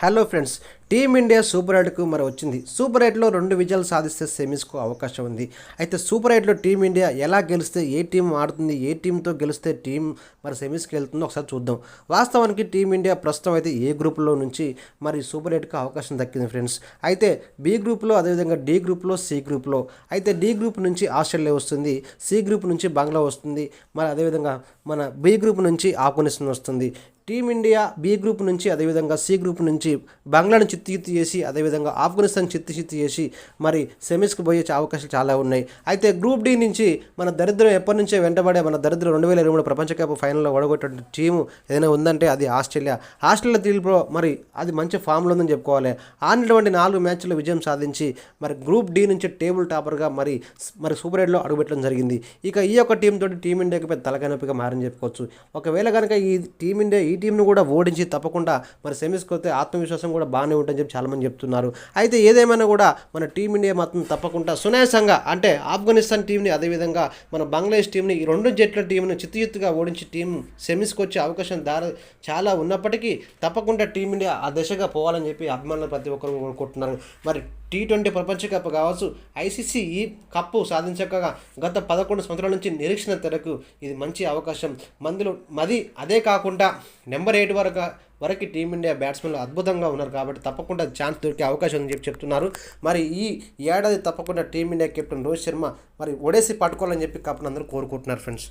Hello friends team India super ఎయిట్కు మరి వచ్చింది. Super ఎయిట్లో రెండు విజయాలు సాధిస్తే సెమీస్కు అవకాశం ఉంది. అయితే సూపర్ ఎయిట్లో టీమిండియా ఎలా గెలిస్తే ఏ టీం ఆడుతుంది ఏ టీంతో గెలిస్తే టీం మరి సెమీస్కి వెళ్తుందో ఒకసారి చూద్దాం. వాస్తవానికి టీమిండియా ప్రస్తుతం అయితే ఏ గ్రూప్లో నుంచి మరి సూపర్ ఎయిట్కి అవకాశం దక్కింది ఫ్రెండ్స్. అయితే బి గ్రూప్లో అదేవిధంగా డి గ్రూప్లో సి గ్రూప్లో. అయితే డి గ్రూప్ నుంచి ఆస్ట్రేలియా వస్తుంది సి గ్రూప్ నుంచి బంగ్లా వస్తుంది మరి అదేవిధంగా మన బి గ్రూప్ నుంచి ఆఫ్ఘనిస్తాన్ వస్తుంది. టీమిండియా బి గ్రూప్ నుంచి అదేవిధంగా సి గ్రూప్ నుంచి బంగ్లా నుంచి చిత్తుచిత్తు చేసి అదేవిధంగా ఆఫ్ఘనిస్తాన్ చిత్తు చేసి మరి సెమీస్కి పోయే అవకాశాలు చాలా ఉన్నాయి. అయితే గ్రూప్ డి నుంచి మన దరిద్రం ఎప్పటి నుంచే వెంటబడే మన దరిద్రం రెండు వేల ఇరవై మూడు ప్రపంచ కప్ ఫైనల్లో ఓడగొట్టిన టీము ఏదైనా ఉందంటే అది ఆస్ట్రేలియా. ఆస్ట్రేలియా తీర్పులో మరి అది మంచి ఫామ్లో ఉందని చెప్పుకోవాలి. ఆడినటువంటి నాలుగు మ్యాచ్లో విజయం సాధించి మరి గ్రూప్ డి నుంచి టేబుల్ టాపర్గా మరి మరి సూపర్ ఎయిట్లో అడుగుపెట్టడం జరిగింది. ఇక ఈ యొక్క టీం తోటి టీమిండియాకి పెద్ద తలకనొప్పిగా మారని చెప్పుకోవచ్చు. ఒకవేళ కనుక ఈ టీమిండియా ఈ టీంను కూడా ఓడించి తప్పకుండా మరి సెమీస్కి వస్తే ఆత్మవిశ్వాసం కూడా బాగానే ఉంటుంది. అని చెప్పి చాలామంది చెప్తున్నారు. అయితే ఏదేమైనా కూడా మన టీమిండియా మాత్రం తప్పకుండా సునాయాసంగా అంటే ఆఫ్ఘనిస్తాన్ టీంని అదేవిధంగా మన బంగ్లాదేశ్ టీంని ఈ రెండు జట్ల టీంను చిత్తుచిత్తుగా ఓడించి టీం సెమీస్కి వచ్చే అవకాశం దారి చాలా ఉన్నప్పటికీ తప్పకుండా టీమిండియా ఆ దిశగా పోవాలని చెప్పి అభిమానులు ప్రతి ఒక్కరు కోరుకుంటున్నారు. మరి టీ ట్వంటీ ప్రపంచ కప్ కావచ్చు ఐసీసీ ఈ కప్పు సాధించక గత పదకొండు సంవత్సరాల నుంచి నిరీక్షణ తెరకు ఇది మంచి అవకాశం. మందులు మది అదే కాకుండా నెంబర్ ఎయిట్ వరకు వరకు టీమిండియా బ్యాట్స్మెన్లు అద్భుతంగా ఉన్నారు కాబట్టి తప్పకుండా ఛాన్స్ దొరికే అవకాశం ఉందని చెప్పి చెప్తున్నారు. మరి ఈ ఏడాది తప్పకుండా టీమిండియా కెప్టెన్ రోహిత్ శర్మ మరి ఒడేసి పట్టుకోవాలని చెప్పి కప్ను అందరూ కోరుకుంటున్నారు ఫ్రెండ్స్